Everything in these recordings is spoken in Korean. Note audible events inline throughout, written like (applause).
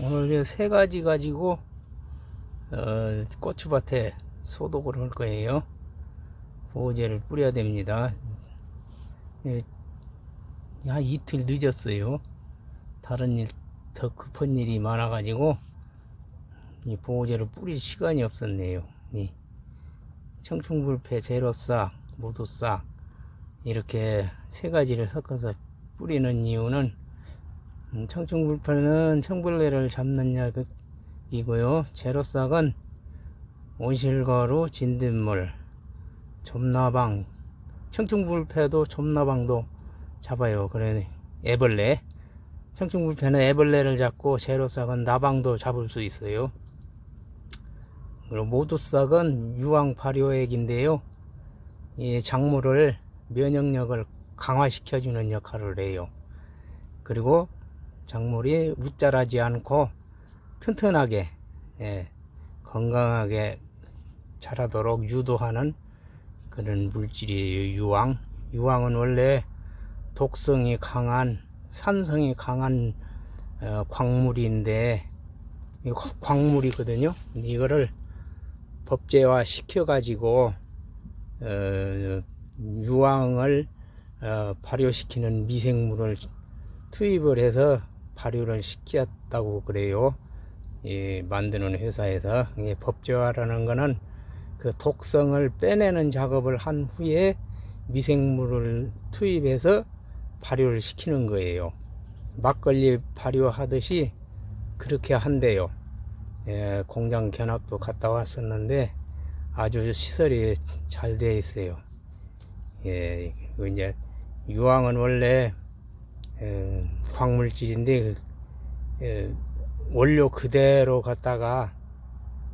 오늘 세 가지 가지고 어, 고추밭에 소독을 할 거예요. 보호제를 뿌려야 됩니다. 예, 한 이틀 늦었어요. 다른 일, 더 급한 일이 많아가지고 이 보호제를 뿌릴 시간이 없었네요. 이 청충불패, 제로싹, 모두싹 이렇게 세 가지를 섞어서 뿌리는 이유는 음, 청충불패는 청벌레를 잡는 약이고요. 제로싹은 온실가루, 진딧물, 좀나방, 청충불패도 좀나방도 잡아요. 그래 애벌레. 청충불패는 애벌레를 잡고 제로싹은 나방도 잡을 수 있어요. 그리고 모두싹은 유황 발효액인데요. 이 작물을 면역력을 강화시켜주는 역할을 해요. 그리고 작물이 웃자라지 않고 튼튼하게 예, 건강하게 자라도록 유도하는 그런 물질이에요. 유황. 유황은 원래 독성이 강한 산성이 강한 어, 광물인데 이 광물이거든요. 이거를 법제화 시켜 가지고 어, 유황을 어, 발효시키는 미생물을 투입을 해서 발효를 시켰다고 그래요. 이 만드는 회사에서 이게 법제화라는 거는 그 독성을 빼내는 작업을 한 후에 미생물을 투입해서 발효를 시키는 거예요. 막걸리 발효하듯이 그렇게 한대요. 예, 공장 견학도 갔다 왔었는데 아주 시설이 잘 되어 있어요. 예, 이제 유황은 원래 에, 광물질인데 그, 에, 원료 그대로 갖다가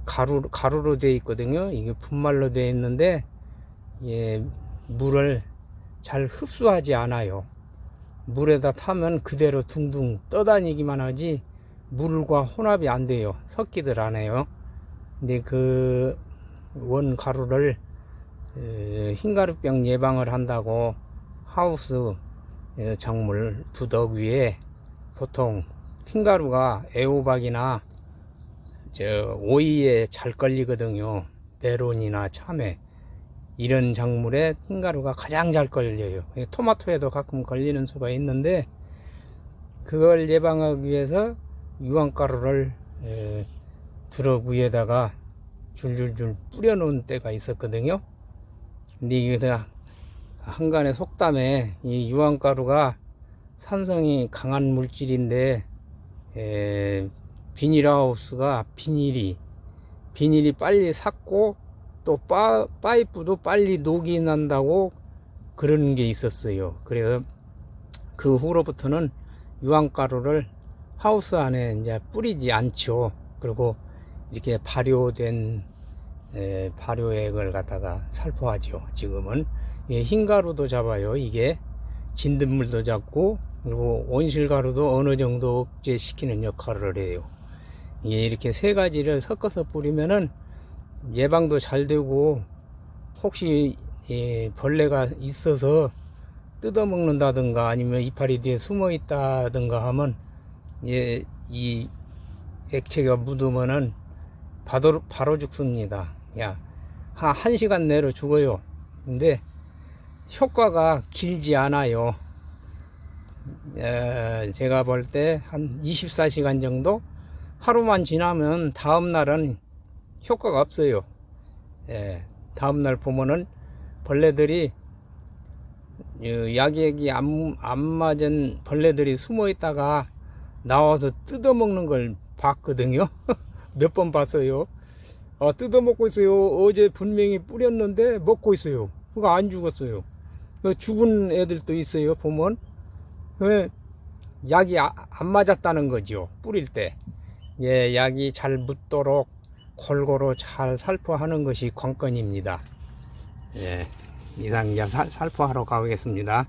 가루 가루로 되어 있거든요. 이게 분말로 되어 있는데 예, 물을 잘 흡수하지 않아요. 물에다 타면 그대로 둥둥 떠다니기만 하지 물과 혼합이 안 돼요. 섞이들 안 해요. 근데 그 원 가루를 흰가루병 예방을 한다고 하우스 작물 부덕 위에 보통 흰가루가 애호박이나 저 오이에 잘 걸리거든요. 메론이나 참외 이런 작물에 흰가루가 가장 잘 걸려요. 토마토에도 가끔 걸리는 수가 있는데 그걸 예방하기 위해서 유황가루를 드럭 위에다가 줄줄줄 뿌려놓은 때가 있었거든요. 근데 이게 다 한간의 속담에 이 유황가루가 산성이 강한 물질인데 에, 비닐하우스가 비닐이 비닐이 빨리 삭고 또 파, 파이프도 빨리 녹이 난다고 그런 게 있었어요. 그래서 그 후로부터는 유황가루를 하우스 안에 이제 뿌리지 않죠. 그리고 이렇게 발효된 에, 발효액을 갖다가 살포하죠. 지금은 예, 흰 가루도 잡아요. 이게 진딧물도 잡고 그리고 온실 가루도 어느 정도 억제시키는 역할을 해요. 예, 이렇게 세 가지를 섞어서 뿌리면은 예방도 잘 되고 혹시 예, 벌레가 있어서 뜯어먹는다든가 아니면 이파리 뒤에 숨어 있다든가 하면 예, 이 액체가 묻으면은 바로, 바로 죽습니다. 야, 한 1시간 내로 죽어요. 근데 효과가 길지 않아요. 에, 제가 볼 때 한 24시간 정도 하루만 지나면 다음 날은 효과가 없어요. 예, 다음 날 보면은 벌레들이 약액이 안, 안 맞은 벌레들이 숨어 있다가 나와서 뜯어먹는 걸 봤거든요. (laughs) 몇 번 봤어요. 아, 뜯어먹고 있어요. 어제 분명히 뿌렸는데 먹고 있어요. 그거 안 죽었어요. 그 죽은 애들도 있어요. 보면 그 약이 아, 안 맞았다는 거죠. 뿌릴 때. 예, 약이 잘 묻도록 골고루 잘 살포하는 것이 관건입니다. 예, 이상 이제 살포하러 가보겠습니다.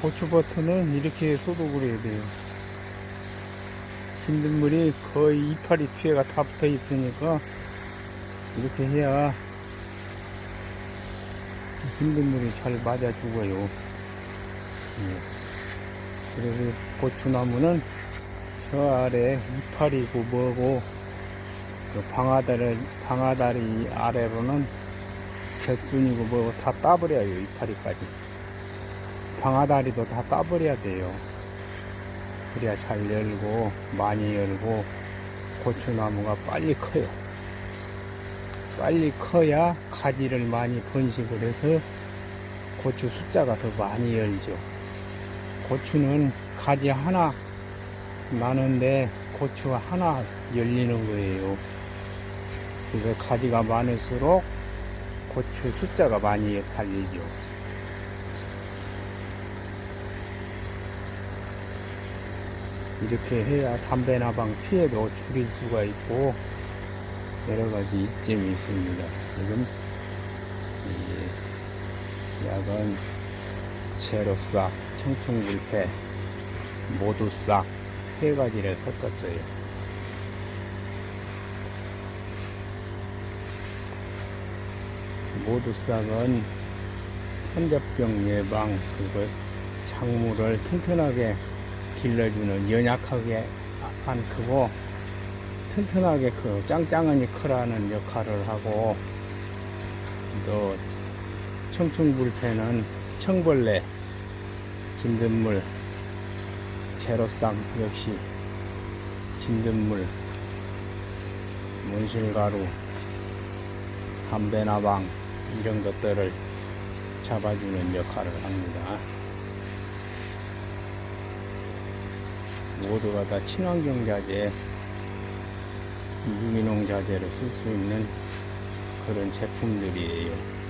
고추버터는 이렇게 소독을 해야 돼요. 진딧물이 거의 이파리 뒤에가 다 붙어 있으니까 이렇게 해야 진딧물이 잘 맞아 죽어요. 예. 그리고 고추나무는 저 아래 이파리고 뭐고 그 방아다리, 방아다리 아래로는 개순이고 뭐다 따버려요 이파리까지 방아다리도 다 따버려야 돼요. 그래야 잘 열고 많이 열고 고추나무가 빨리 커요. 빨리 커야 가지를 많이 번식을 해서 고추 숫자가 더 많이 열죠. 고추는 가지 하나 나는데 고추 하나 열리는 거예요. 그래서 가지가 많을수록 고추 숫자가 많이 달리죠. 이렇게 해야 담배나 방 피해도 줄일 수가 있고 여러 가지 이점이 있습니다. 지금 이 약은 제로싹, 청청불패, 모두싹 세 가지를 섞었어요. 모두싹은 환자병 예방 그리고 작물을 튼튼하게 길러주는 연약하게 안 크고 튼튼하게 그 짱짱하니 크라는 역할을 하고 또 청충불패는 청벌레 진딧물 제로쌍 역시 진딧물 문실가루 담배나방 이런 것들을 잡아주는 역할을 합니다. 모두가 다 친환경 자재, 유기농 자재를 쓸 수 있는 그런 제품들이에요.